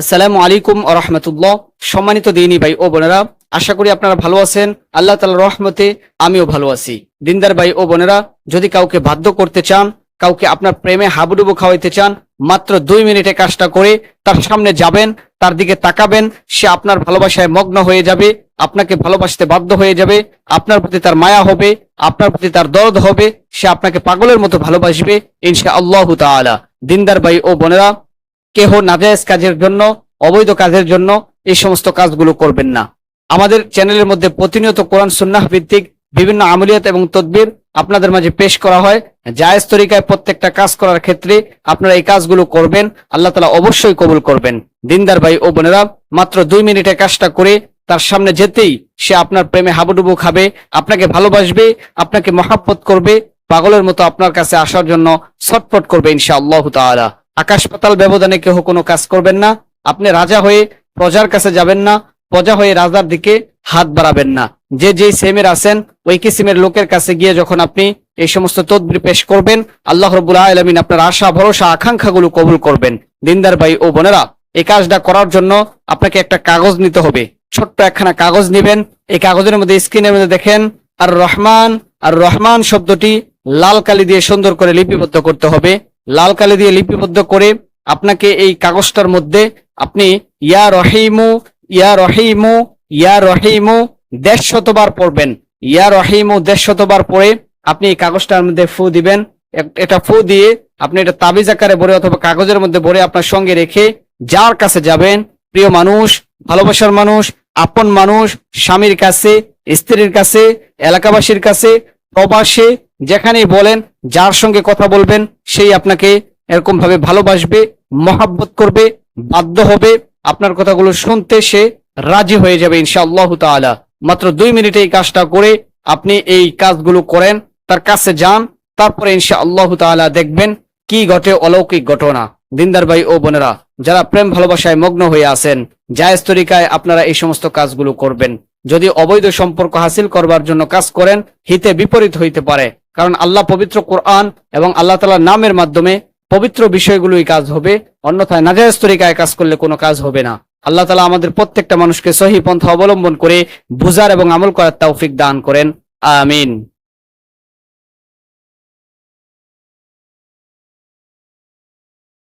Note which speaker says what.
Speaker 1: আসসালামু আলাইকুম রহমতুল্লাহ। সম্মানিত দিনী ভাই ও বোনেরা, আশা করি আপনারা ভালো আছেন। আল্লাহ তালার রহমতে আমিও ভালো আছি। দিনদার ভাই ও বোনেরা, যদি কাউকে বাধ্য করতে চান, কাউকে আপনার প্রেমে হাবুডুবু খাওয়াইতে চান, মাত্র দুই মিনিটে কাজটা করে তার সামনে যাবেন, তার দিকে তাকাবেন, সে আপনার ভালোবাসায় মগ্ন হয়ে যাবে, আপনাকে ভালোবাসতে বাধ্য হয়ে যাবে, আপনার প্রতি তার মায়া হবে, আপনার প্রতি তার দরদ হবে, সে আপনাকে পাগলের মতো ভালোবাসবে ইনশা আল্লাহ তাআলা। দিনদার ভাই ও বোনেরা কেহ নাজায়েজ কাজের জন্য, অবৈধ কাজের জন্য এই সমস্ত কাজগুলো করবেন না। আমাদের চ্যানেলের মধ্যে প্রতিনিয়ত কোরআন, সুন্নাহ ভিত্তিক বিভিন্ন আমলিয়াত এবং তদবির আপনাদের মাঝে পেশ করা হয়। জায়েজ তরিকায় প্রত্যেকটা কাজ করার ক্ষেত্রে আপনারা এই কাজগুলো করবেন। আল্লাহ তালা অবশ্যই কবুল করবেন। দিনদার ভাই ও বোনেরা, মাত্র দুই মিনিটে কাজটা করে তার সামনে যেতেই সে আপনার প্রেমে হাবুডুবু খাবে, আপনাকে ভালোবাসবে, আপনাকে মহাব্বত করবে, পাগলের মতো আপনার কাছে আসার জন্য ছটফট করবে ইনশা আল্লাহ তাআলা। আকাশ পাতাল ব্যবধানে কেহ কোনো কাজ করবেন না। আপনি রাজা হয়ে প্রজার কাছে যাবেন না। প্রজা হয়ে রাজার দিকে হাত বাড়াবেন না। যে যে সেমের আছেন, ওই কিসিমের লোকের কাছে গিয়ে যখন আপনি এই সমস্ত তদবির পেশ করবেন, আল্লাহ রবুল্লাহ আলমিন আপনার আশা, ভরসা, আকাঙ্ক্ষাগুলো কবুল করবেন। দিনদার ভাই ও বোনেরা, এই কাজটা করার জন্য আপনাকে একটা কাগজ নিতে হবে। ছোট্ট একখানা কাগজ নেবেন। এই কাগজের মধ্যে স্ক্রিনের মধ্যে দেখেন, আর রহমান আর রহমান শব্দটি লাল কালি দিয়ে সুন্দর করে লিপিবদ্ধ করতে হবে। লাল কালি দিয়ে লিপিবদ্ধ করে আপনাকে এই কাগজটার মধ্যে আপনি ইয়া রহিমু ইয়া রহিমু ইয়া রহিমু দেড় শতবার পড়বেন। ইয়া রহিমু দেড় শতবার পড়ে আপনি এই কাগজটার মধ্যে ফু দিবেন। এটা ফু দিয়ে আপনি এটা তাবিজ আকারে ভরে অথবা কাগজের মধ্যে ভরে আপনার সঙ্গে রেখে যার কাছে যাবেন, প্রিয় মানুষ, ভালোবাসার মানুষ, আপন মানুষ, স্বামীর কাছে, স্ত্রীর কাছে, এলাকাবাসীর কাছে, প্রবাসে যেখানেই বলেন, যার সঙ্গে কথা বলবেন, সেই আপনাকে এরকম ভাবে ভালোবাসবে, মহাব্বত করবে, বাধ্য হবে। আপনার কথাগুলো শুনতে সে রাজি হয়ে যাবে ইনশাআল্লাহ তাআলা। মাত্র দুই মিনিটে এই কাজটা করে আপনি এই কাজগুলো করেন, তার কাছে যান, তারপরে ইনশা আল্লাহ তাআলা দেখবেন কি ঘটে অলৌকিক ঘটনা। দিনদার ভাই ও বোনেরা, যারা প্রেম ভালোবাসায় মগ্ন হয়ে আছেন, জায়েজ তরিকায় আপনারা এই সমস্ত কাজগুলো করবেন। যদি অবৈধ সম্পর্ক হাসিল করবার জন্য কাজ করেন, হিতে বিপরীত হইতে পারে। কারণ আল্লাহ পবিত্র কোরআন এবং আল্লাহ তালার নামের মাধ্যমে পবিত্র বিষয়গুলোই কাজ হবে। অন্যথায় নাজায়জ তরিকায় কাজ করলে কোনো কাজ হবে না। আল্লাহ তালা আমাদের প্রত্যেকটা মানুষকে সহি পন্থা অবলম্বন করে বুজার এবং আমল করার তৌফিক দান করেন। আমিন।